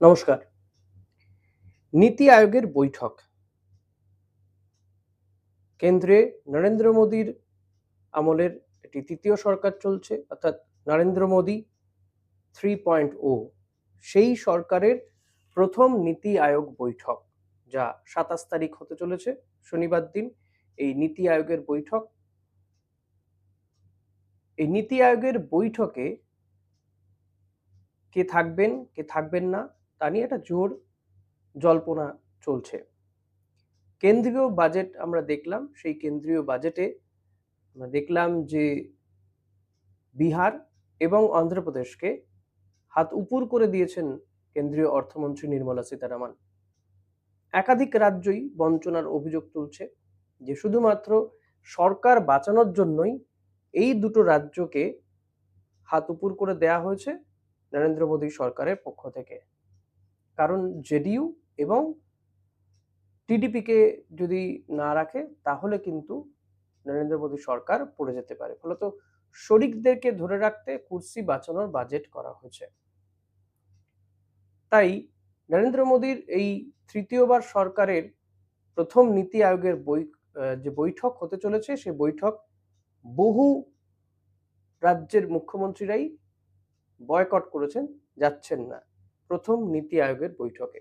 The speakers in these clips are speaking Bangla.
নমস্কার। নীতি আয়োগের বৈঠক। কেন্দ্রে নরেন্দ্র মোদীর আমলের একটি তৃতীয় সরকার চলছে, অর্থাৎ নরেন্দ্র মোদী থ্রি পয়েন্ট ও। সেই সরকারের প্রথম নীতি আয়োগ বৈঠক, যা সাতাশ তারিখ হতে চলেছে, শনিবার দিন। এই নীতি আয়োগের বৈঠক, এই নীতি আয়োগের বৈঠকে কে থাকবেন কে থাকবেন না তা নিয়ে একটা জোর জল্পনা চলছে। কেন্দ্রীয় বাজেট আমরা দেখলাম, সেই কেন্দ্রীয় বাজেটে আমরা দেখলাম যে বিহার এবং অন্ধ্রপ্রদেশকে হাত উপুর করে দিয়েছেন কেন্দ্রীয় অর্থমন্ত্রী নির্মলা সীতারামন। একাধিক রাজ্যই বঞ্চনার অভিযোগ তুলছে যে শুধুমাত্র সরকার বাঁচানোর জন্যই এই দুটো রাজ্যকে হাত উপুর করে দেয়া হয়েছে নরেন্দ্র মোদী সরকারের পক্ষ থেকে। কারণ জেডিইউ এবং টিডিপিকে যদি না রাখে, তাহলে কিন্তু নরেন্দ্র মোদী সরকার পড়ে যেতে পারে। ফলত শরিকদেরকে ধরে রাখতে কুর্সি বাঁচানোর বাজেট করা হয়েছে। তাই নরেন্দ্র মোদীর এই তৃতীয়বার সরকারের প্রথম নীতি আয়োগের বই যে বৈঠক হতে চলেছে, সে বৈঠক বহু রাজ্যের মুখ্যমন্ত্রীরাই বয়কট করেছেন, যাচ্ছেন না। প্রথম নীতি আয়োগের বৈঠকে।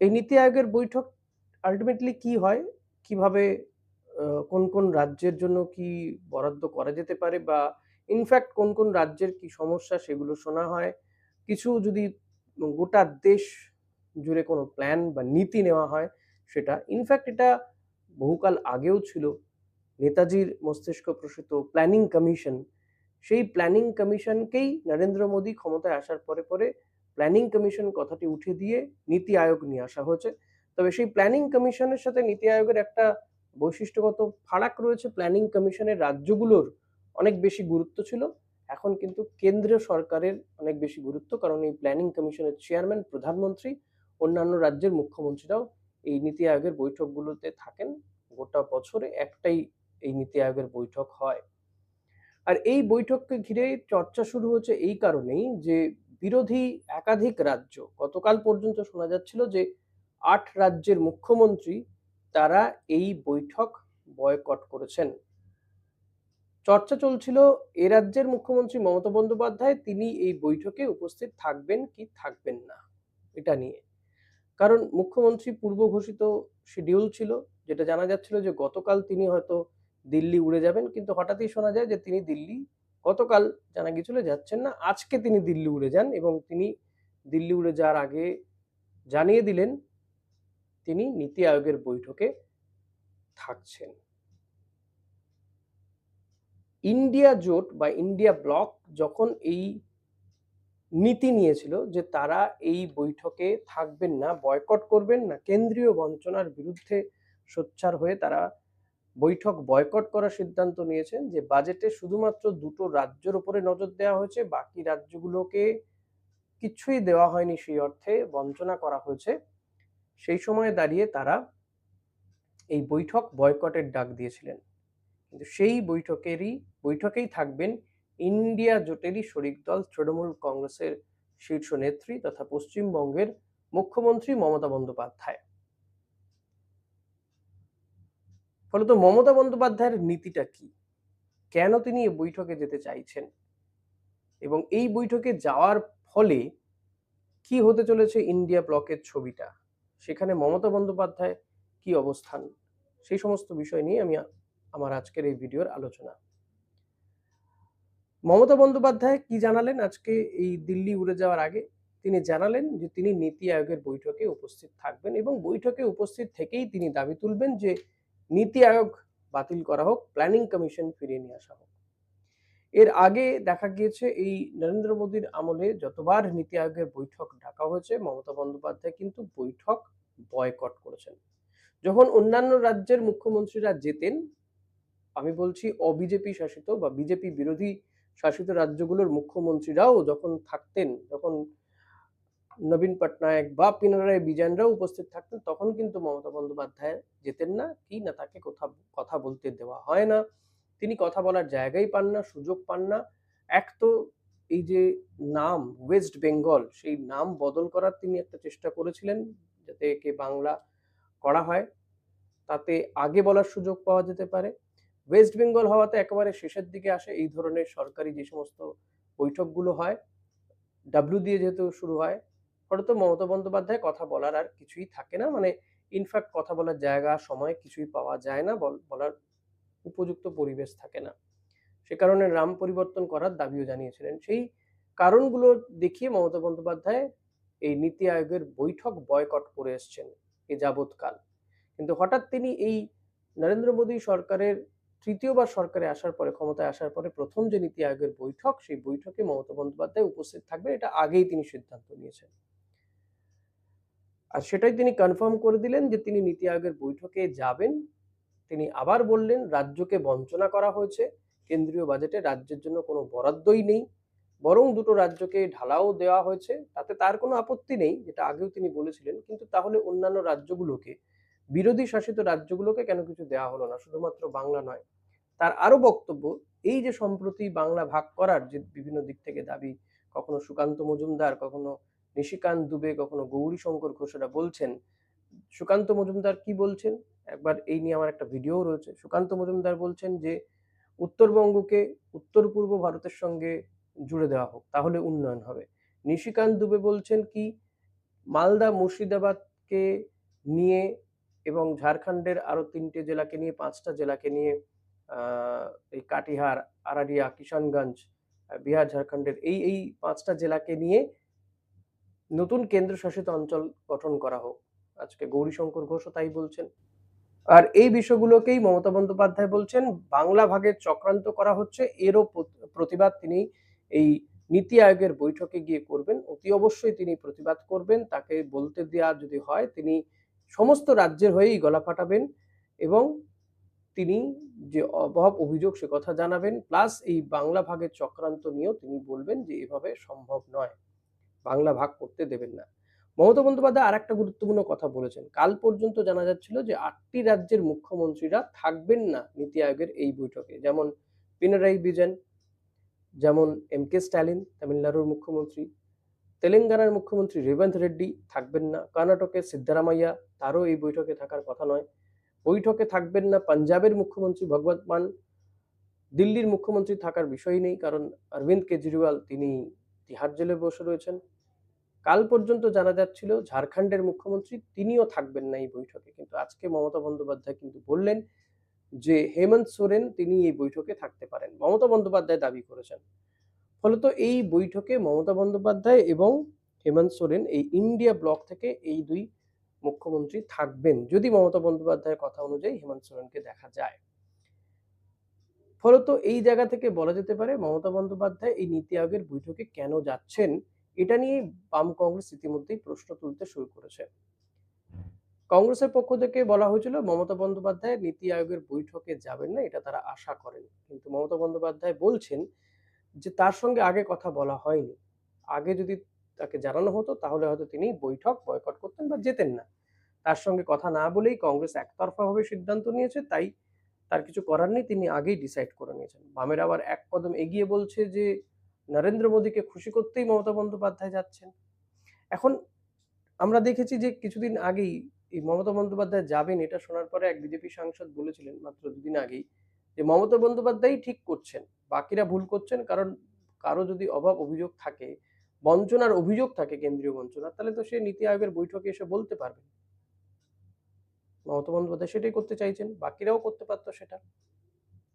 এই নীতি আয়োগের বৈঠক আলটিমেটলি কি হয়? কীভাবে কোন কোন রাজ্যের জন্য কি বরাদ্দ করা যেতে পারে বা ইনফ্যাক্ট কোন কোন রাজ্যের কি সমস্যা সেগুলো শোনা হয়? কিছু যদি গোটা দেশ জুড়ে কোনো প্ল্যান বা নীতি নেওয়া হয় সেটা ইনফ্যাক্ট এটা বহুকাল আগেও ছিল। নেতাজির মস্তিষ্ক প্রসূত প্ল্যানিং কমিশন সেই প্ল্যানিং কমিশনকেই নরেন্দ্র মোদী ক্ষমতায় আসার পরে পরে প্ল্যানিং কমিশন কথাটি উঠে দিয়ে নীতি আয়োগ নিয়ে আসা হয়েছে। তবে সেই প্ল্যানিং কমিশনের সাথে নীতি আয়োগের একটা বৈশিষ্ট্যগত ফারাক রয়েছে। প্ল্যানিং কমিশনের রাজ্যগুলোর অনেক বেশি গুরুত্ব ছিল। এখন কিন্তু কেন্দ্রীয় সরকারের অনেক বেশি গুরুত্ব, কারণ এই প্ল্যানিং কমিশনের চেয়ারম্যান প্রধানমন্ত্রী, অন্যান্য রাজ্যের মুখ্যমন্ত্রীরাও এই নীতি আয়োগের বৈঠকগুলোতে থাকেন। গোটা বছরে একটাই এই নীতি আয়োগের বৈঠক হয়। আর এই বৈঠককে ঘিরে চর্চা শুরু হচ্ছে এই কারণেই যে বিরোধী একাধিক রাজ্য, গতকাল পর্যন্ত শোনা যাচ্ছিল যে আট রাজ্যের মুখ্যমন্ত্রী তারা এই বৈঠক বয়কট করেছেন। চর্চা চলছিল এ রাজ্যের মুখ্যমন্ত্রী মমতা বন্দ্যোপাধ্যায়, তিনি এই বৈঠকে উপস্থিত থাকবেন কি থাকবেন না, এটা নিয়ে। কারণ মুখ্যমন্ত্রী পূর্ব ঘোষিত শিডিউল ছিল, যেটা জানা যাচ্ছিল যে গতকাল তিনি হয়তো দিল্লি উড়ে যাবেন। কিন্তু হঠাৎই শোনা যায় যে তিনি দিল্লি গতকাল জানা গিয়েছিল যাচ্ছেন না। আজকে তিনি দিল্লি উড়ে যান এবং তিনি দিল্লি উড়ে যাওয়ার আগে জানিয়ে দিলেন তিনি নীতি আয়োগের বৈঠকে থাকছেন। ইন্ডিয়া জোট বা ইন্ডিয়া ব্লক যখন এই নীতি নিয়েছিল যে তারা এই বৈঠকে থাকবেন না, বয়কট করবেন না, কেন্দ্রীয় বঞ্চনার বিরুদ্ধে সোচ্চার হয়ে তারা বৈঠক বয়কট করার সিদ্ধান্ত নিয়েছেন যে বাজেটে শুধুমাত্র দুটো রাজ্যের উপরে নজর দেওয়া হয়েছে, বাকি রাজ্যগুলোকে কিছুই দেওয়া হয়নি সেই অর্থে বঞ্চনা করা হয়েছে। সেই সময়ে দাঁড়িয়ে তারা এই বৈঠক বয়কটের ডাক দিয়েছিলেন। কিন্তু সেই বৈঠকেরই, বৈঠকেই থাকবেন ইন্ডিয়া জোটেরই শরিক দল, তৃণমূল কংগ্রেসের শীর্ষ নেত্রী তথা পশ্চিমবঙ্গের মুখ্যমন্ত্রী মমতা বন্দ্যোপাধ্যায়। ফলত মমতা বন্দ্যোপাধ্যায়ের নীতিটা কি? কেন তিনি এই বৈঠকে যেতে চাইছেন? এবং এই বৈঠকে যাওয়ার ফলে কি হতে চলেছে ইন্ডিয়া ব্লকের ছবিটা? সেখানে মমতা বন্দ্যোপাধ্যায় কি অবস্থান? সেই সমস্ত বিষয় নিয়ে আমি আমার আজকের এই ভিডিওর আলোচনা। মমতা বন্দ্যোপাধ্যায় কি জানালেন আজকে এই দিল্লি উড়ে যাওয়ার আগে? তিনি জানালেন যে তিনি নীতি আয়োগের বৈঠকে উপস্থিত থাকবেন এবং বৈঠকে উপস্থিত থেকেই তিনি দাবি তুলবেন যে নীতি আয়োগ বাতিল করা হোক প্ল্যানিং কমিশন ফিরিয়ে নিয়ে আসা হোক। এর আগে দেখা গিয়েছে, এই নরেন্দ্র মোদীর আমলে যতবার নীতি আয়োগের বৈঠক ডাকা হয়েছে, মমতা বন্দ্যোপাধ্যায় কিন্তু বৈঠক বয়কট করেছেন। যখন অন্যান্য রাজ্যের মুখ্যমন্ত্রীরা যেতেন আমি বলছি অবিজেপি শাসিত বা বিজেপি বিরোধী শাসিত রাজ্যগুলোর মুখ্যমন্ত্রীরাও যখন থাকতেন, যখন নবীন পটনায়ক বা পিনারায় বিজয়নরাও উপস্থিত থাকতেন, তখন কিন্তু মমতা বন্দ্যোপাধ্যায় যেতেন না। কি না তাকে কথা কথা বলতে দেওয়া হয় না। তিনি কথা বলার জায়গাই পান না, সুযোগ পান না। এক তো এই যে নাম ওয়েস্ট বেঙ্গল সেই নাম বদল করার তিনি একটা চেষ্টা করেছিলেন যাতে একে বাংলা করা হয়। তাতে আগে বলার সুযোগ পাওয়া যেতে পারে। ওয়েস্ট বেঙ্গল হওয়াতে একেবারে শেষের দিকে আসে এই ধরনের সরকারি যে সমস্ত বৈঠকগুলো হয় ডাব্লিউ দিয়ে যেহেতু শুরু হয় ফলত মমতা বন্দ্যোপাধ্যায় কথা বলার আর কিছুই থাকে না। মানে ইনফ্যাক্ট কথা বলার জায়গা, সময় কিছুই পাওয়া যায় না, বল- বলার উপযুক্ত পরিবেশ থাকে না। সে কারণে রাম পরিবর্তন করার দাবিও জানিয়েছিলেন। সেই কারণগুলো দেখিয়ে মমতা বন্দ্যোপাধ্যায় এই নীতি আয়োগের বৈঠক বয়কট করে এসছেন এ যাবৎকাল। কিন্তু হঠাৎ তিনি এই নরেন্দ্র মোদী সরকারের, তৃতীয়বার সরকারে আসার পরে, ক্ষমতায় আসার পরে প্রথম যে নীতি আয়োগের বৈঠক, সেই বৈঠকে মমতা বন্দ্যোপাধ্যায় উপস্থিত থাকবেন, এটা আগেই তিনি সিদ্ধান্ত নিয়েছেন। আর সেটাই তিনি কনফার্ম করে দিলেন যে তিনি নীতি আয়োগের বৈঠকে যাবেন। তিনি আবার বললেন, রাজ্যকে বঞ্চনা করা হয়েছে, কেন্দ্রীয় বাজেটে রাজ্যের জন্য কোনো বরাদ্দই নেই। বরং দুটো রাজ্যকে ঢালাও দেওয়া হয়েছে, তাতে তার কোনো আপত্তি নেই, যেটা আগেও তিনি বলেছিলেন। কিন্তু তাহলে অন্যান্য রাজ্যগুলোকে, বিরোধী শাসিত রাজ্যগুলোকে কেন কিছু দেওয়া হলো না? শুধুমাত্র বাংলা নয়। তার আরও বক্তব্য, এই যে সম্প্রতি বাংলা ভাগ করার যে বিভিন্ন দিক থেকে দাবি, কখনো সুকান্ত মজুমদার, কখনো নিশিকান্ত দুবে কখনো গৌরী শঙ্কর ঘোষরা বলছেন, সুকান্ত মজুমদার কি বলছেন? একবার এই নিয়ে আমার একটা ভিডিও রয়েছে। সুকান্ত মজুমদার বলছেন যে, উত্তরবঙ্গকে উত্তর পূর্ব ভারতের সঙ্গে জুড়ে দেওয়া হোক, তাহলে উন্নয়ন হবে। নিশিকান্ত দুবে বলছেন কি, মালদা মুর্শিদাবাদকে নিয়ে এবং ঝাড়খণ্ডের আরও তিনটে জেলাকে নিয়ে, পাঁচটা জেলাকে নিয়ে এই কাটিহার আরারিয়া কিষানগঞ্জ, বিহার, ঝাড়খণ্ডের এই এই পাঁচটা জেলাকে নিয়ে নতুন কেন্দ্রশাসিত অঞ্চল গঠন করা হোক। আজকে গৌরীশঙ্কর ঘোষও তাই বলছেন। আর এই বিষয়গুলোকেই মমতা বন্দ্যোপাধ্যায় বলছেন, বাংলা ভাগের চক্রান্ত করা হচ্ছে, এরও প্রতিবাদ তিনি এই নীতি আয়োগের বৈঠকে গিয়ে করবেন। অতি অবশ্যই তিনি প্রতিবাদ করবেন, তাকে বলতে দেওয়া যদি হয়, তিনি সমস্ত রাজ্যের হয়েই গলা ফাটাবেন এবং তিনি যে অভাব অভিযোগ সে কথা জানাবেন, প্লাস এই বাংলা ভাগের চক্রান্ত নিয়েও তিনি বলবেন যে এভাবে সম্ভব নয়। বাংলা ভাগ করতে দেবেন না। মমতা বন্দ্যোপাধ্যায় আর একটা গুরুত্বপূর্ণ কথা বলেছেন। কাল পর্যন্ত জানা যাচ্ছিল যে আটটি রাজ্যের মুখ্যমন্ত্রীরা থাকবেন না নীতি আয়োগের এই বৈঠকে। যেমন পিনারাই বিজয়ন যেমন এম কে স্ট্যালিন, তামিলনাড়ুর মুখ্যমন্ত্রী, তেলেঙ্গানার মুখ্যমন্ত্রী রেবন্ত রেড্ডি থাকবেন না, কর্ণাটকের সিদ্ধারামাইয়া তারও এই বৈঠকে থাকার কথা নয়। বৈঠকে থাকবেন না পাঞ্জাবের মুখ্যমন্ত্রী ভগবত মান, দিল্লির মুখ্যমন্ত্রী থাকার বিষয় নেই, কারণ অরবিন্দ কেজরিওয়াল তিনি তিহার জেলে বসে রয়েছেন। কাল পর্যন্ত জানা যাচ্ছিল ঝাড়খণ্ডের মুখ্যমন্ত্রী তিনিও থাকবেন না এই বৈঠকে। কিন্তু আজকে মমতা বন্দ্যোপাধ্যায় কিন্তু বললেন যে, হেমন্ত সোরেন তিনি এই বৈঠকে থাকতে পারেন। মমতা বন্দ্যোপাধ্যায় দাবি করেছেন। ফলত এই বৈঠকে মমতা বন্দ্যোপাধ্যায় এবং হেমন্ত সোরেন এই ইন্ডিয়া ব্লক থেকে এই দুই মুখ্যমন্ত্রী থাকবেন, যদি মমতা বন্দ্যোপাধ্যায়ের কথা অনুযায়ী হেমন্ত সোরেনকে দেখা যায়। ফলত এই জায়গা থেকে বলা যেতে পারে মমতা বন্দ্যোপাধ্যায় এই নীতি আয়োগের বৈঠকে কেন যাচ্ছেন? এটা নিয়ে বাম কংগ্রেস ইতিমধ্যেই প্রশ্ন তুলতে শুরু করেছে। কংগ্রেসের পক্ষ থেকে বলা হয়েছিল, মমতা বন্দ্যোপাধ্যায় নীতি আয়োগের বৈঠকে যাবেন না, এটা তারা আশা করেন। কিন্তু মমতা বন্দ্যোপাধ্যায় বলছেন যে তার সঙ্গে আগে কথা বলা হয়নি। আগে যদি তাকে জানানো হতো, তাহলে হয়তো তিনি বৈঠক বয়কট করতেন বা যেতেন না। তার সঙ্গে কথা না বলেই কংগ্রেস একতরফাভাবে সিদ্ধান্ত নিয়েছে, তাই তার কিছু করার নেই, তিনি আগেই ডিসাইড করে নিয়েছেন। বামের আবার এক কদম এগিয়ে বলছে যে নরেন্দ্র মোদীকে খুশি করতেই মমতা বন্দ্যোপাধ্যায় যাচ্ছেন। এখন আমরা দেখেছি যে কিছুদিন আগেই এই মমতা বন্দ্যোপাধ্যায় যাবেন, এটা শোনার পরে এক বিজেপি সাংসদ বলেছিলেন মাত্র দুদিন আগেই যে মমতা বন্দ্যোপাধ্যায়ই ঠিক করছেন, বাকিরা ভুল করছেন কারণ কারও যদি অভাব অভিযোগ থাকে, বঞ্চনার অভিযোগ থাকে কেন্দ্রীয় বঞ্চনার, তাহলে তো সে নীতি আয়োগের বৈঠকে এসে বলতে পারবে। মমতা বন্দ্যোপাধ্যায় সেটাই করতে চাইছেন, বাকিরাও করতে পারতো সেটা।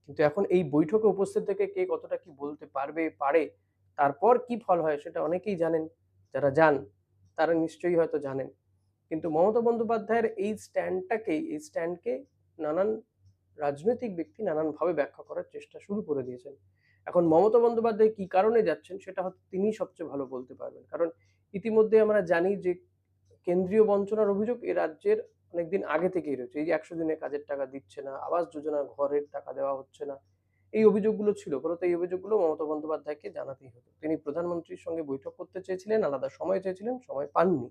কিন্তু এখন এই বৈঠকে উপস্থিত থেকে কে কতটা কি বলতে পারবে, পারে, তারপর কি ফল হয় সেটা অনেকেই জানেন। যারা যান, তারা নিশ্চয়ই হয়তো জানেন। কিন্তু মমতা বন্দ্যোপাধ্যায়ের এই স্ট্যান্ডটাকে, এই স্ট্যান্ডকে নানান রাজনৈতিক ব্যক্তি নানানভাবে ব্যাখ্যা করার চেষ্টা শুরু করে দিয়েছেন। এখন মমতা বন্দ্যোপাধ্যায় কি কারণে যাচ্ছেন সেটা হয়তো তিনি সবচেয়ে ভালো বলতে পারবেন। কারণ ইতিমধ্যে আমরা জানি যে কেন্দ্রীয় বঞ্চনার অভিযোগ এ রাজ্যের অনেকদিন আগে থেকেই রয়েছে। এই যে একশো দিনে কাজের টাকা দিচ্ছে না, আবাস যোজনা ঘরের টাকা দেওয়া হচ্ছে না, এই অভিযোগগুলো ছিল। ফলত এই অভিযোগগুলো মমতা বন্দ্যোপাধ্যায়কে জানাতেই হতো। তিনি প্রধানমন্ত্রীর সঙ্গে বৈঠক করতে চেয়েছিলেন, আলাদা সময় চেয়েছিলেন, সময় পাননি।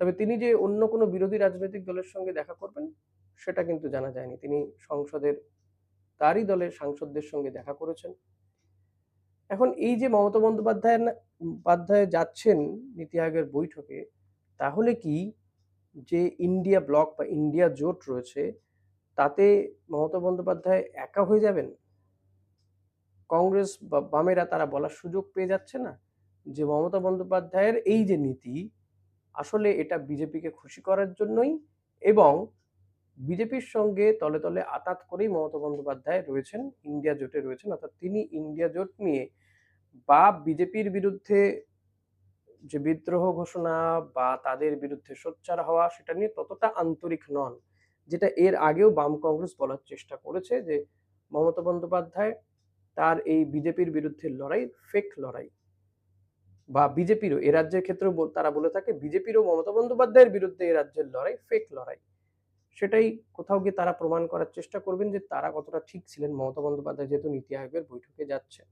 তবে তিনি যে অন্য কোনো বিরোধী রাজনৈতিক দলের সঙ্গে দেখা করবেন, সেটা কিন্তু জানা যায়নি। তিনি সংসদের, তারই দলের সাংসদদের সঙ্গে দেখা করেছেন। এখন এই যে মমতা বন্দ্যোপাধ্যায় না উপাধ্যায় যাচ্ছেন নীতি আয়োগের বৈঠকে, তাহলে কি যে ইন্ডিয়া ব্লক বা ইন্ডিয়া জোট রয়েছে, তাতে মমতা বন্দ্যোপাধ্যায় একা হয়ে যাবেন? কংগ্রেস বা বামেরা তারা বলার সুযোগ পেয়ে যাচ্ছে না? যে মমতা বন্দ্যোপাধ্যায়ের এই যে নীতি, আসলে এটা বিজেপিকে খুশি করার জন্যই এবং বিজেপির সঙ্গে তলে তলে আতাত করেই মমতা বন্দ্যোপাধ্যায় রয়েছেন ইন্ডিয়া জোটে রয়েছেন, অর্থাৎ তিনি ইন্ডিয়া জোট নিয়ে বা বিজেপির বিরুদ্ধে যে বিদ্রোহ ঘোষণা বা তাদের বিরুদ্ধে সোচ্চার হওয়া, সেটা নিয়ে ততটা আন্তরিক নন, যেটা এর আগেও বাম কংগ্রেস বলার চেষ্টা করেছে যে মমতা বন্দ্যোপাধ্যায় তার এই বিজেপির বিরুদ্ধে লড়াই ফেক লড়াই। বা বিজেপিরও, এ রাজ্যের ক্ষেত্রেও তারা বলে থাকে, বিজেপিরও মমতা বন্দ্যোপাধ্যায়ের বিরুদ্ধে এ রাজ্যের লড়াই ফেক লড়াই। সেটাই কোথাও গিয়ে তারা প্রমাণ করার চেষ্টা করবেন যে তারা কতটা ঠিক ছিলেন। মমতা বন্দ্যোপাধ্যায় যেহেতু নীতি আয়োগের বৈঠকে যাচ্ছেন।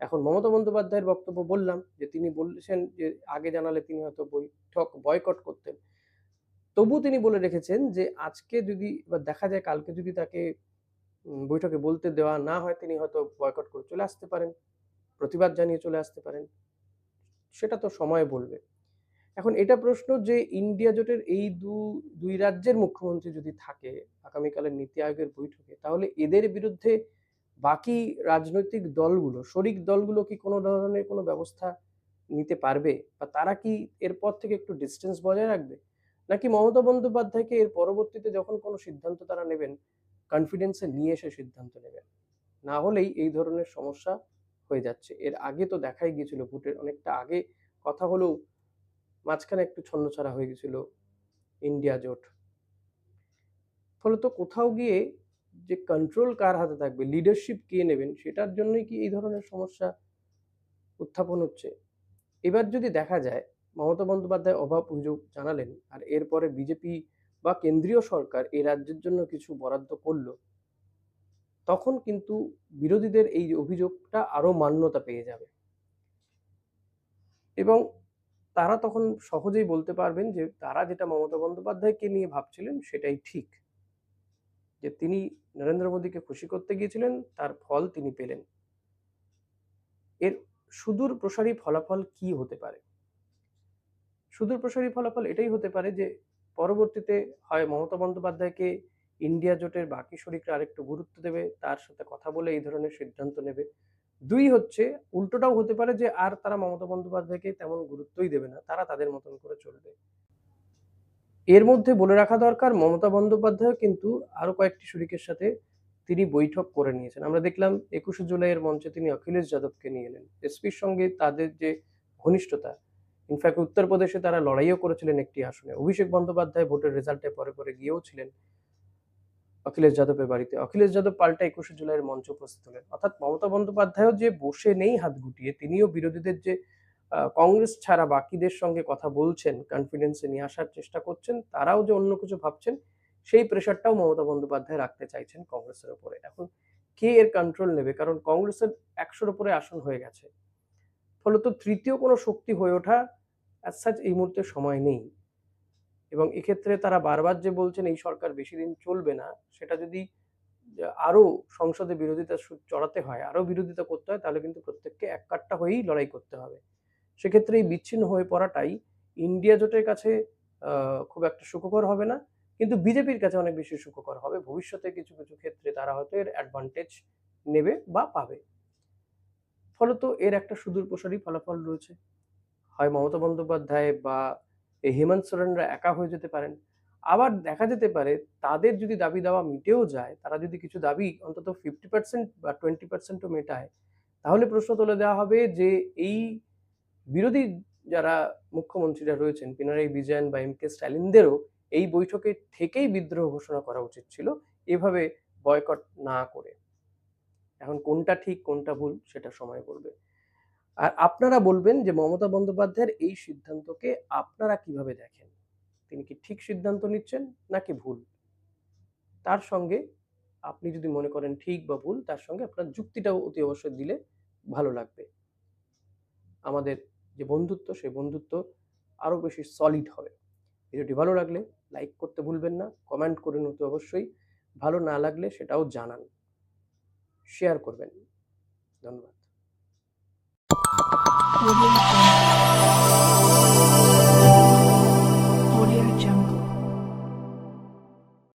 এখন মমতা বন্দ্যোপাধ্যায়ের বক্তব্য বললাম যে তিনি বলেছেন যে আগে জানালে তিনি হয়তো বৈঠক, বয়কট করতেন। তবু তিনি বলে রেখেছেন যে আজকে যদি বা দেখা যায় কালকে যদি তাকে বৈঠকে বলতে দেওয়া না হয়, তিনি হয়তো বয়কট করে চলে আসতে পারেন, প্রতিবাদ জানিয়ে চলে আসতে পারেন। সেটা তো সময় বলবে। এখন এটা প্রশ্ন যে ইন্ডিয়া জোটের এই দু, দুই রাজ্যের মুখ্যমন্ত্রী যদি থাকে, আগামীকালের নীতি আয়োগের বৈঠকে, তাহলে এদের বিরুদ্ধে বাকি রাজনৈতিক দলগুলো, শরিক দলগুলো কি কোনো ধরনের কোনো ব্যবস্থা নিতে পারবে? বা তারা কি এরপর থেকে একটু ডিস্টেন্স বজায় রাখবে? নাকি মমতা বন্দ্যোপাধ্যায়কে এর পরবর্তীতে যখন কোনো সিদ্ধান্ত তারা নেবেন কনফিডেন্সে নিয়ে এসে সিদ্ধান্ত নেবেন? না হলেই এই ধরনের সমস্যা হয়ে যাচ্ছে। এর আগে তো দেখাই গিয়েছিল, ভোটের অনেকটা আগে কথা হলেও মাঝখানে একটু ছন্নছাড়া হয়ে গেছিল ইন্ডিয়া জোট। ফলত কোথাও গিয়ে যে কন্ট্রোল কার হাতে থাকবে লিডারশিপ কে নেবেন, সেটার জন্যই কি এই ধরনের সমস্যা উত্থাপন হচ্ছে? এবার যদি দেখা যায়, মমতা বন্দ্যোপাধ্যায় অভাব অভিযোগ জানালেন, আর এরপরে বিজেপি বা কেন্দ্রীয় সরকার এই রাজ্যের জন্য কিছু বরাদ্দ করল, তখন কিন্তু বিরোধীদের এই অভিযোগটা আরও মান্যতা পেয়ে যাবে। এবং তারা তখন সহজেই বলতে পারবেন যে, তারা যেটা মমতা বন্দ্যোপাধ্যায়কে নিয়ে ভাবছিলেন, সেটাই ঠিক। যে তিনি নরেন্দ্র মোদীকে খুশি করতে গিয়েছিলেন, তার ফল তিনি পেলেন। এর সুদূর প্রসারী ফলাফল কি হতে পারে? সুদূর প্রসারী ফলাফল এটাই হতে পারে যে, পরবর্তীতে হয় মমতা বন্দ্যোপাধ্যায়কে ইন্ডিয়া জোটের বাকি শরিকরা আরেকটু গুরুত্ব দেবে, তার সাথে কথা বলে এই ধরনের সিদ্ধান্ত নেবে। দুই হচ্ছে, উল্টোটাও হতে পারে যে, আর তারা মমতা বন্দ্যোপাধ্যায়কে তেমন গুরুত্বই দেবে না, তারা তাদের মতন করে চলবে। এর মধ্যে বলে রাখা দরকার, মমতা বন্দ্যোপাধ্যায় কিন্তু আরও কয়েকটি শরিকের সাথে তিনি বৈঠক করে নিয়েছেন। আমরা দেখলাম একুশে জুলাইয়ের মঞ্চে তিনি অখিলেশ যাদবকে নিয়ে এলেন। এসপির সঙ্গে তাদের যে ঘনিষ্ঠতা ইনফ্যাক্ট উত্তরপ্রদেশে তারা লড়াইও করেছিলেন একটি আসনে। অভিষেক বন্দ্যোপাধ্যায় ভোটের রেজাল্টে পরে পরে গিয়েও ছিলেন অখিলেশ যাদবের বাড়িতে। অখিলেশ যাদব পাল্টা একুশে জুলাইয়ের মঞ্চে উপস্থিত হলেন। অর্থাৎ মমতা বন্দ্যোপাধ্যায়ও যে বসে নেই হাত গুটিয়ে, তিনিও বিরোধীদের যে কংগ্রেস ছাড়া বাকিদের সঙ্গে কথা বলছেন কনফিডেন্সে নিয়ে আসার চেষ্টা করছেন, তারাও যে অন্য কিছু ভাবছেন, সেই প্রেশারটাও মমতা বন্দ্যোপাধ্যায় রাখতে চাইছেন কংগ্রেসের উপরে এখন কে এর কন্ট্রোল নেবে? কারণ কংগ্রেসের একশোর উপরে আসন হয়ে গেছে। ফলত তৃতীয় কোনো শক্তি হয়ে ওঠা অ্যাজ এই মুহূর্তে সময় নেই। এবং এক্ষেত্রে তারা বারবার যে বলছেন, এই সরকার বেশি দিন চলবে না, সেটা যদি আরও সংসদে বিরোধিতা চড়াতে হয় আরও বিরোধিতা করতে হয়, তাহলে কিন্তু প্রত্যেককে এক কাট্টা হয়েই লড়াই করতে হবে। সেক্ষেত্রে এই বিচ্ছিন্ন হয়ে পড়াটাই ইন্ডিয়া জোটের কাছে খুব একটা সুখকর হবে না। কিন্তু বিজেপির কাছে অনেক বেশি সুখকর হবে। ভবিষ্যতে কিছু কিছু ক্ষেত্রে তারা হয়তো এর অ্যাডভান্টেজ নেবে বা পাবে। ফলত এর একটা সুদূর প্রসারী ফলাফল রয়েছে। হয় মমতা বন্দ্যোপাধ্যায় বা এই হেমন্ত সোরেনরা একা হয়ে যেতে পারেন। আবার দেখা যেতে পারে তাদের যদি দাবি দাওয়া মিটেও যায়, তারা যদি কিছু দাবি অন্তত ফিফটি পার্সেন্ট বা টোয়েন্টি পার্সেন্টও মেটায়, তাহলে প্রশ্ন তুলে দেওয়া হবে যে এই বিরোধী যারা মুখ্যমন্ত্রীরা রয়েছেন, পিনারাই বিজয়ন বা এম কে স্ট্যালিনদেরও এই বৈঠকে থেকেই বিদ্রোহ ঘোষণা করা উচিত ছিল, এভাবে বয়কট না করে। এখন কোনটা ঠিক, কোনটা ভুল সেটা সময় বলবে আর আপনারা বলবেন যে মমতা বন্দ্যোপাধ্যায়ের এই সিদ্ধান্তকে আপনারা কীভাবে দেখেন? তিনি কি ঠিক সিদ্ধান্ত নিচ্ছেন নাকি ভুল? তার সঙ্গে আপনি যদি মনে করেন ঠিক বা ভুল, তার সঙ্গে আপনার যুক্তিটাও অতি অবশ্যই দিলে ভালো লাগবে। আমাদের যে বন্ধুত্ব, সেই বন্ধুত্ব আরও বেশি সলিড হবে। ভিডিওটি ভালো লাগলে লাইক করতে ভুলবেন না কমেন্ট করে নিতে অবশ্যই। ভালো না লাগলে সেটাও জানান। শেয়ার করবেন। ধন্যবাদ।